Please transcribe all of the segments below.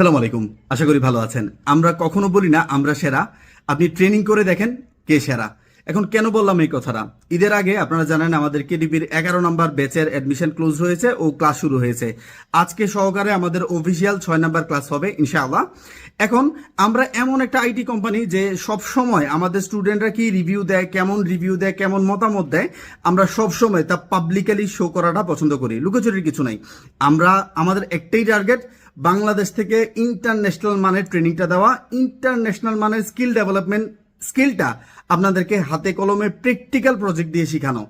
সালাম আলাইকুম। আশা করি ভালো আছেন। আমরা কখনো বলি না আমরা সেরা। আপনি ট্রেনিং করে দেখেন কে সেরা। এখন কেন বললাম এই কথাটা? ঈদের আগে আপনারা জানেন আমাদের কেডিপির এগারো নম্বর ব্যাচের অ্যাডমিশন ক্লোজ হয়েছে ও ক্লাস শুরু হয়েছে। আজকে সহকারে আমাদের অফিসিয়াল ছয় নম্বর ক্লাস হবে, ইনশাআল্লাহ। এখন আমরা এমন একটা আইটি কোম্পানি যে সব সময় আমাদের স্টুডেন্টরা কি রিভিউ দেয়, কেমন রিভিউ দেয়, কেমন মতামত দেয়, আমরা সব সময় তা পাবলিকালি শো করাটা পছন্দ করি। লুকোচুরির কিছু নাই। আমরা, আমাদের একটাই টার্গেট বাংলাদেশ থেকে ইন্টারন্যাশনাল মানের ট্রেনিংটা দেওয়া ইন্টারন্যাশনাল মানের স্কিল ডেভেলপমেন্ট স্কিলটা আপনাদেরকে হাতে কলমে প্র্যাকটিক্যাল প্রজেক্ট দিয়ে শেখানো।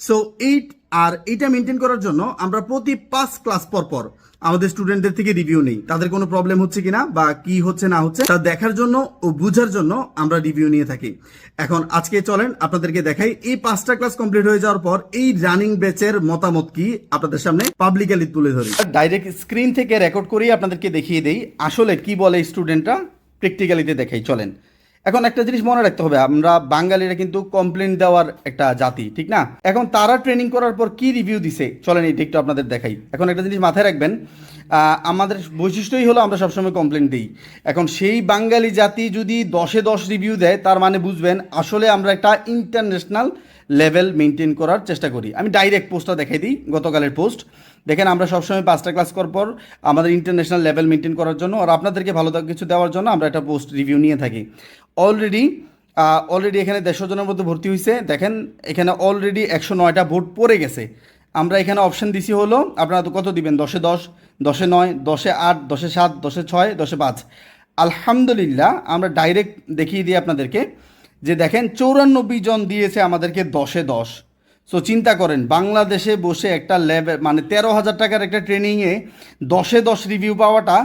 সো এই আর এইটা মেনটেন করার জন্য আমরা প্রতি পাঁচ ক্লাস পর পর আমাদের স্টুডেন্টদের থেকে রিভিউ নেই। তাদের কোনো প্রবলেম হচ্ছে কিনা বা কি হচ্ছে না হচ্ছে তা দেখার জন্য ও বুঝার জন্য আমরা রিভিউ নিয়ে থাকি। এখন আজকে চলেন আপনাদেরকে দেখাই, এই পাঁচটা ক্লাস কমপ্লিট হয়ে যাওয়ার পর এই রানিং ব্যাচের মতামত কি আপনাদের সামনে পাবলিকালি তুলে ধরি। ডাইরেক্ট স্ক্রিন থেকে রেকর্ড করেই আপনাদেরকে দেখিয়ে দেই, আসলে কি বলে স্টুডেন্টরা প্র্যাকটিক্যালিতে দেখাই, চলেন। এখন একটা জিনিস মনে রাখতে হবে, আমরা বাঙালিরা কিন্তু কমপ্লেন দেওয়ার একটা জাতি, ঠিক না? এখন তারা ট্রেনিং করার পর কি রিভিউ দিছে? চলেন এই একটু আপনাদের দেখাই। এখন একটা জিনিস মাথায় রাখবেন আমাদের বৈশিষ্ট্যই হলো আমরা সবসময় কমপ্লেন দিই। এখন সেই বাঙালি জাতি যদি দশে দশ রিভিউ দেয়, তার মানে বুঝবেন আসলে আমরা একটা ইন্টারন্যাশনাল লেভেল মেনটেন করার চেষ্টা করি। আমি ডাইরেক্ট পোস্টটা দেখাই দিই, গতকালের পোস্ট দেখেন, আমরা সবসময় পাঁচটা ক্লাস করার পর আমাদের ইন্টারন্যাশনাল লেভেল মেনটেন করার জন্য, আর আপনাদেরকে ভালো কিছু দেওয়ার জন্য আমরা একটা পোস্ট রিভিউ নিয়ে থাকি। অলরেডি অলরেডি এখানে দেড়শো জনের মধ্যে ভর্তি হয়েছে দেখেন, এখানে অলরেডি একশো নয়টা ভোট পড়ে গেছে। আমরা এখানে অপশন দিছি হলো, আপনারা তো কত দিবেন? দশে দশ, দশে নয়, দশে আট, দশে সাত, দশে ছয়, দশে পাঁচ। আলহামদুলিল্লাহ, আমরা ডাইরেক্ট দেখিয়ে দিই আপনাদেরকে যে দেখেন, চৌরানব্বই জন দিয়েছে আমাদেরকে দশে দশ। সো চিন্তা করেন, বাংলাদেশে বসে একটা লেভেল মানে তেরো হাজার টাকার একটা ট্রেনিংয়ে দশে দশ রিভিউ পাওয়াটা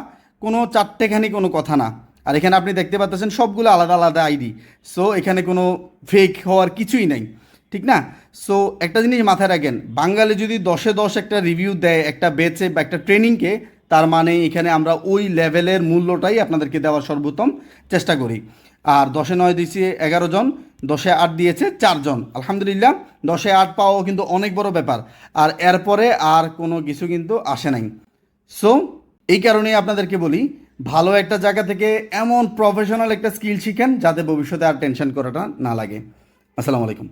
কোনো চারটেখানি কোনো কথা না। আর এখানে আপনি দেখতে পাচ্ছেন সবগুলো আলাদা আলাদা আইডি। সো এখানে কোনো ফেক হওয়ার কিছুই নাই, ঠিক না? সো একটা জিনিস মাথায় রাখেন, বাঙালি যদি দশে দশ একটা রিভিউ দেয়, একটা বেচে বা একটা ট্রেনিংকে তার মানে এখানে আমরা ওই লেভেলের মূল্যটাই আপনাদেরকে দেওয়ার সর্বোত্তম চেষ্টা করি। আর দশে নয় দিয়েছে এগারো জন, দশে আট দিয়েছে চারজন আলহামদুলিল্লাহ, দশে আট পাওয়াও কিন্তু অনেক বড় ব্যাপার। আর এরপরে আর কোনো কিছু কিন্তু আসে নাই। সো এই কারণেই আপনাদেরকে বলি ভালো একটা জায়গা থেকে এমন প্রফেশনাল একটা স্কিল শিখেন যাতে ভবিষ্যতে আর টেনশন করাটা না লাগে। আসসালামু আলাইকুম।